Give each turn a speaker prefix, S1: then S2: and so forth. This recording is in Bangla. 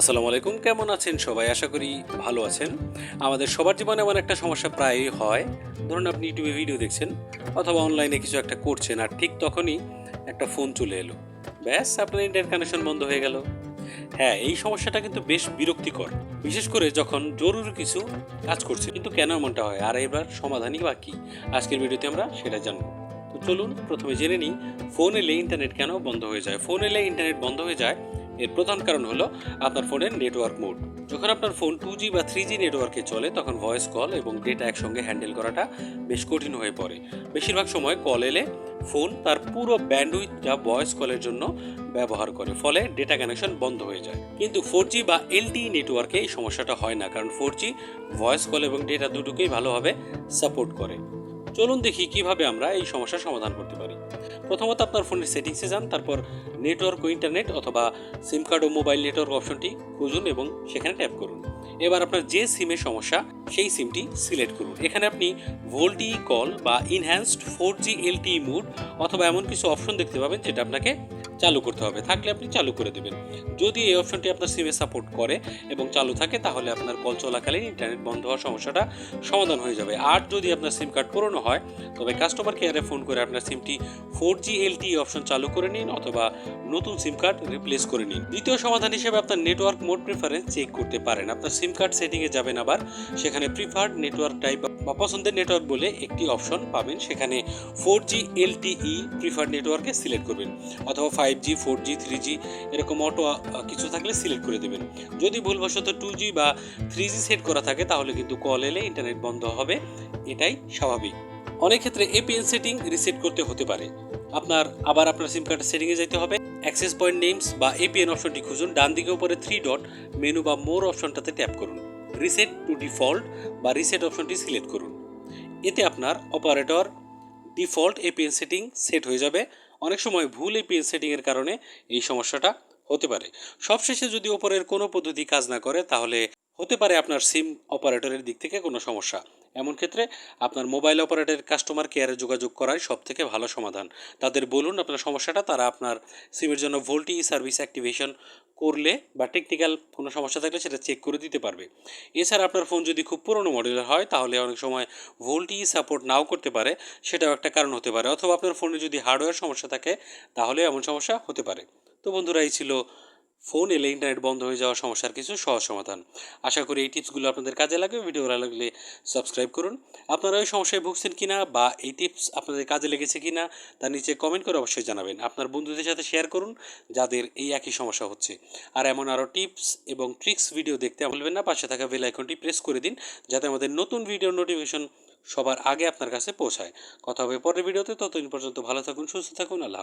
S1: আসসালামু আলাইকুম, কেমন আছেন সবাই? আশা করি ভালো আছেন। আমাদের সবার জীবনে এমন একটা সমস্যা প্রায়ই হয়। ধরুন আপনি ইউটিউবে ভিডিও দেখছেন অথবা অনলাইনে কিছু একটা করছেন আর ঠিক তখনই একটা ফোন চলে এলো। ব্যাস, আপনার ইন্টারনেট কানেকশন বন্ধ হয়ে গেল। হ্যাঁ এই সমস্যাটা কিন্তু বেশ বিরক্তিকর। বিশেষ করে যখন জরুরি কিছু কাজ করছে কিন্তু কেন এমনটা হয়? আর এবার সমাধানই বা কি? আজকের ভিডিওতে আমরা সেটা জানব। তো চলুন, প্রথমে জেনে নিই, ফোন এলে ইন্টারনেট কেন বন্ধ হয়ে যায়? ফোন এলে ইন্টারনেট বন্ধ হয়ে যায় এর প্রধান কারণ হলো আপনার ফোনের নেটওয়ার্ক মোড যখন আপনার ফোন টু জি বা থ্রি জি নেটওয়ার্কে চলে, তখন ভয়েস কল এবং ডেটা একসঙ্গে হ্যান্ডেল করাটা বেশ কঠিন হয়ে পড়ে। বেশিরভাগ সময় কল এলে ফোন তার পুরো ব্যান্ডউইথ যা ভয়েস কলের জন্য ব্যবহার করে, ফলে ডেটা কানেকশন বন্ধ হয়ে যায়। কিন্তু ফোর জি বা এলটি নেটওয়ার্কে এই সমস্যাটা হয় না, কারণ ফোর জি ভয়েস কল এবং ডেটা দুটোকেই ভালোভাবে সাপোর্ট করে। চলুন দেখি কীভাবে আমরা এই সমস্যার সমাধান করতে পারি। প্রথমত আপনার ফোনের সেটিংসে যান, তারপর নেটওয়ার্ক ও ইন্টারনেট অথবা সিম কার্ড ও মোবাইল নেটওয়ার্ক অপশনটি খুঁজুন এবং সেখানে ট্যাপ করুন। এবার আপনার যে সিমের সমস্যা, সেই সিমটি সিলেক্ট করুন। এখানে আপনি ভোল্টি, কল বা enhanced four G LTE mode অথবা এমন কিছু অপশন দেখতে পাবেন যেটা আপনাকে চালু করতে হবে। থাকলে আপনি চালু করে দেবেন। যদি এই অপশনটি আপনার সিমে সাপোর্ট করে এবং চালু থাকে, তাহলে আপনার কল চলাকালীন ইন্টারনেট বন্ধ হওয়ার সমস্যাটা সমাধান হয়ে যাবে। আর যদি আপনার সিম কার্ড পুরনো হয়, তবে কাস্টমার কেয়ারে ফোন করে আপনার সিমটি ফোর জি এলটি অপশন চালু করে নিন অথবা নতুন সিম কার্ড রিপ্লেস করে নিন। দ্বিতীয় সমাধান হিসেবে আপনার নেটওয়ার্ক মোড প্রিফারেন্স চেক করতে পারেন। আপনার সিম কার্ড সেটিংয়ে যাবেন আবার, সেখানে প্রিফার্ড নেটওয়ার্ক টাইপ বা পছন্দের নেটওয়ার্ক বলে একটি অপশন পাবেন। সেখানে ফোর জি এলটিই প্রিফার্ড নেটওয়ার্কে সিলেক্ট করবেন। অথবা five G four G three G এরকম অটো কিছু থাকলে সিলেক্ট করে দেবেন। যদি ভুলবশত টু জি বা থ্রি জি সেট করা থাকে, তাহলে কিন্তু কল এলে ইন্টারনেট বন্ধ হবে। এটাই স্বাভাবিক। অনেক ক্ষেত্রে এপিএন সেটিং রিসেট করতে হতে পারে। আপনার, আবার আপনার সিম কার্ডের সেটিংয়ে যেতে হবে। অ্যাক্সেস পয়েন্ট নেমস বা এপিএন অপশনটি খুঁজুন। ডান দিকে উপরে থ্রি ডট মেনু বা মোর অপশনটাতে ট্যাপ করুন। রিসেট টু ডিফল্ট বা রিসেট অপশনটি সিলেক্ট করুন। এতে আপনার operator default APN setting set হয়ে যাবে। অনেক সময় ভুল এপিএন সেটিংয়ের কারণে এই সমস্যাটা হতে পারে। সবশেষে যদি ওপরের কোনো পদ্ধতি কাজ না করে, তাহলে হতে পারে আপনার সিম অপারেটরের দিক থেকে কোনো সমস্যা। এমন ক্ষেত্রে আপনার মোবাইল অপারেটরের কাস্টমার কেয়ারে যোগাযোগ করাই সব থেকে ভালো সমাধান। তাদের বলুন আপনার সমস্যাটা, তারা আপনার সিমের জন্য ভোল্টি সার্ভিস অ্যাক্টিভেশন করলে বা টেকনিক্যাল কোনো সমস্যা থাকলে সেটা চেক করে দিতে পারবে। এছাড়া আপনার ফোন যদি খুব পুরনো মডেলের হয়, তাহলে অনেক সময় ভোল্টি সাপোর্ট নাও করতে পারে, সেটাও একটা কারণ হতে পারে। অথবা আপনার ফোনে যদি হার্ডওয়্যার সমস্যা থাকে, তাহলে এমন সমস্যা হতে পারে। তো বন্ধুরা, এই ছিল ফোন এলে ইন্টারনেট বন্ধ হয়ে যাওয়ার সমস্যার কিছু সহজ সমাধান। আশা করি এই টিপসগুলো আপনাদের কাজে লাগবে। ভিডিও ভালো লাগলে সাবস্ক্রাইব করুন। আপনারা ওই সমস্যায় ভুগছেন কিনা বা এই টিপস আপনাদের কাজে লেগেছে কিনা তার নিচে কমেন্ট করে অবশ্যই জানাবেন। আপনার বন্ধুদের সাথে শেয়ার করুন, যাদের এই একই সমস্যা হচ্ছে। আর এমন আরও টিপস এবং ট্রিক্স ভিডিও দেখতে ভুলবেন না। পাশে থাকা বেল আইকনটি প্রেস করে দিন, যাতে আমাদের নতুন ভিডিও নোটিফিকেশন সবার আগে আপনার কাছে পৌঁছায়। কথা হবে পরের ভিডিওতে ততদিন পর্যন্ত ভালো থাকুন, সুস্থ থাকুন। আল্লাহ